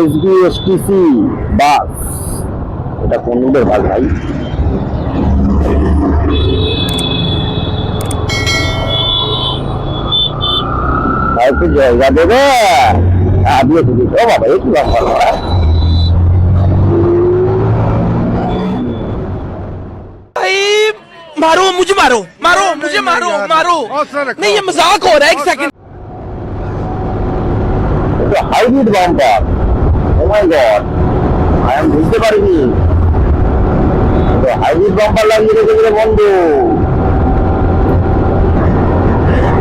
SBSTC bus এটা কোন রুটের বাস ভাই আর একটু জায়গা দেবে আপনি একটু দিতে ও বাবা একটু ব্যাপার भाई मारो मुझे मारो मारो मुझे मारो मारो नहीं ये मजाक हो रहा है एक सेकंड একটু hybrid bumper O my god, I বুঝতে পারিনি। হাইব্রিড বাম্পার লাগিয়ে বন্ধু।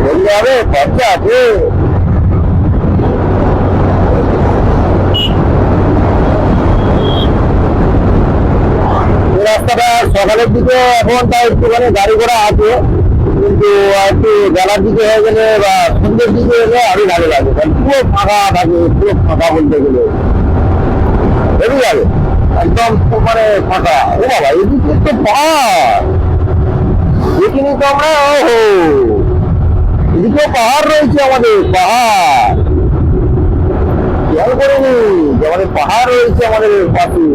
বললে হবে খরচা আছে রাস্তাটা সকালের দিকে এখন তাই একটুখানি গাড়ি ঘোড়া আছে। কিন্তু একটু বেলার দিকে হয়ে গেলে বা সন্ধ্যের দিকে এলে আরও ভালো লাগে। কারণ পুরো ফাঁকা থাকে, পুরো ফাঁকা বলতে গেলে। হেবি যাবে একদম মানে ফাঁকা। ও বাবা, এদিকে তো পাহাড়। দেখিনি তো আমরা, ওহো। এদিকেও পাহাড় রয়েছে আমাদের, পাহাড়। খেয়াল করিনি যে আমাদের পাহাড় রয়েছে আমাদের পাশে।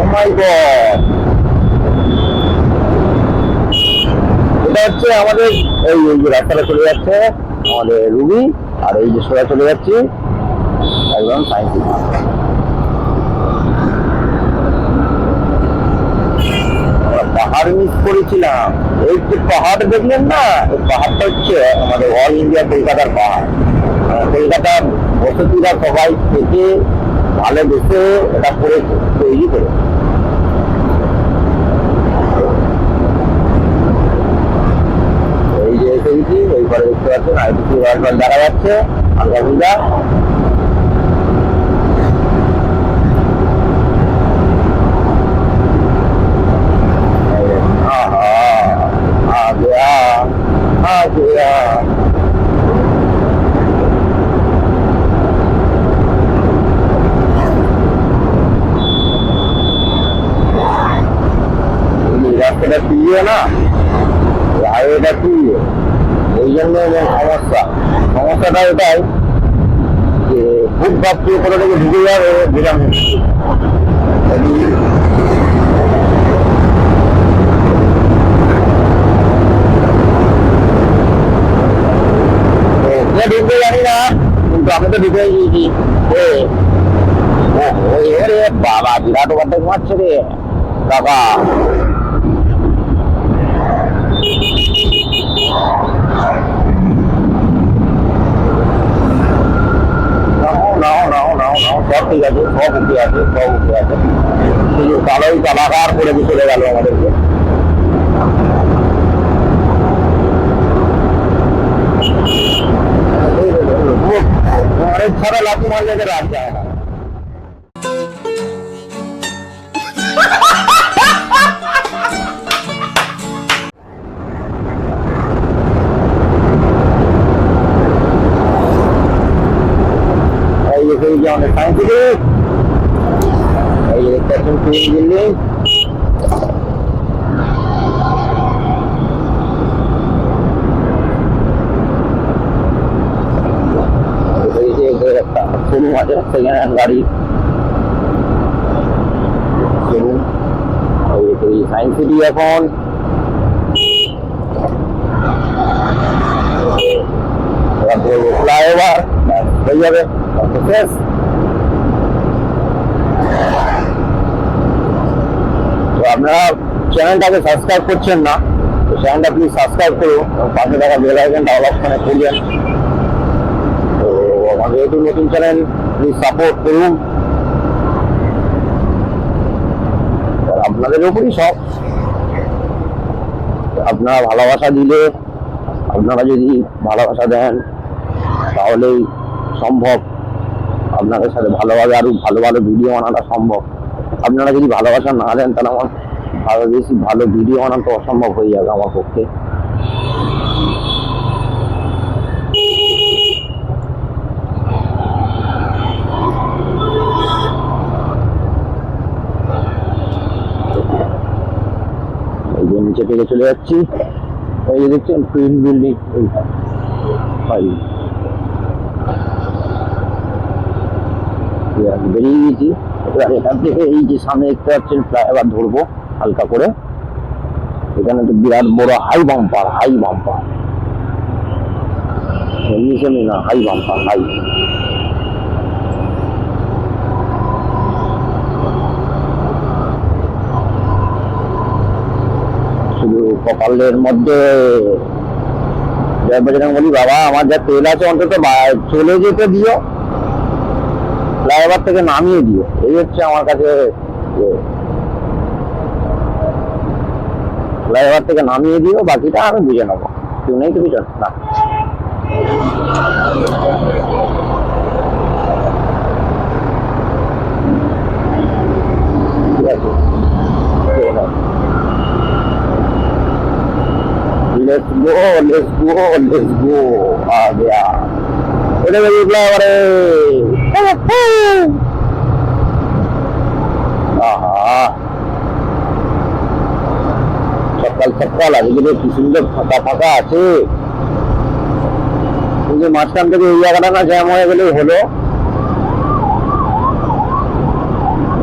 ও মাই গড হচ্ছে আমাদের এই এই যে রাস্তাটা চলে যাচ্ছে আমাদের রুবি আর এই যে সোজা চলে যাচ্ছে একদম সাইন্স পাহাড় মিস করেছিলাম। এই যে পাহাড় দেখলেন না এই পাহাড়টা হচ্ছে আমাদের অল ইন্ডিয়া কলকাতার পাহাড়। আহ, কলকাতার বসতিরা সবাই থেকে ভালোবেসে এটা করেছে তৈরি করে আইটিসি ওই ঘরে দেখতে পাচ্ছেন আইটিসি ঘর ঘর দেখা যাচ্ছে। আলগাভুজা রাস্তাটা প্রিয় না? হাইওয়েটা প্রিয় ওই জন্য সমস্যা সমস্যাটা এটাই যে ফুটপাথ দিয়ে কোথা থেকে ঢুকে যাবে, বিরাম কে জানি না, কিন্তু আমি তো ঢুকে গিয়েছি ও রে বাবা, বিরাট ওভারটেক মারছে রে। কাকা সব ঠিক আছে সব উঠে আছে সব উঠে আছে শুধু কালোই কালাকার করে চলে গেল আমাদেরকে ছাড়া লাঠি মারলে রাত যায় না যে সেই যে আমাদের সায়েন্স সিটি এই যে দেখতে পাচ্ছেন টুইন বিল্ডিং এই যে এদের একটা শোরুম আছে সেকেন্ড হ্যান্ড গাড়ি শোরুম এই যে সেই সায়েন্স সিটি এখন ফ্লাইওভার হয়ে যাবে তারপর শেষ তো আপনারা চ্যানেলটাকে সাবস্ক্রাইব করছেন না, তো চ্যানেলটা প্লিজ সাবস্ক্রাইব করুন পাশে থাকা বেল আইকনটা অল করবেন তো আমাদের যেহেতু নতুন চ্যানেল প্লিজ সাপোর্ট করুন। আপনাদের উপরই সব। আপনারা ভালোবাসা দিলে, আপনারা যদি ভালোবাসা দেন, তাহলেই সম্ভব। আপনাদের সাথে ভালোভাবে আরও ভালো ভালো ভিডিও বানানো সম্ভব। আপনারা যদি ভালোবাসা না দেন, তাহলে আমার ভালো বেশি ভালো ভিডিও বানানো তো অসম্ভব হয়ে যাবে আমার পক্ষে। এই যে নিচে থেকে চলে যাচ্ছি। এই যে দেখছেন টুইন বিল্ডিং বেরিয়ে গেছি। এবার এখান থেকে এই যে সামনে দেখতে পাচ্ছেন, ফ্লাইওভার ধরবো। হালকা করে। এখানে তো বিরাট বড় হাই বাম্পার হাই বাম্পার না হাই বাম্পার হাই শুধু কপালের মধ্যে বলি, বাবা, আমার যা তেল আছে অন্তত চলে যেতে দিও। ফ্লাইওভার থেকে নামিয়ে দিও। এই হচ্ছে আমার কাছে ফ্লাইওভার থেকে নামিয়ে দিও বাকিটা আমি বুঝে নেবো কেউ নেই তো পিছন না ঠিক আছে ঠিক আছে let's go let's go let's go आ गया এটা আজকে কি সুন্দর ফাঁকা ফাঁকা আছে। যে মাঝখান থেকে এই জায়গাটা না জ্যাম হয়ে গেলেই হলো।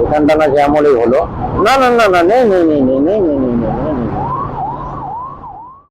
এখানটা না জ্যাম হলেই হলো। না না না না নেই নেই নেই নেই নেই।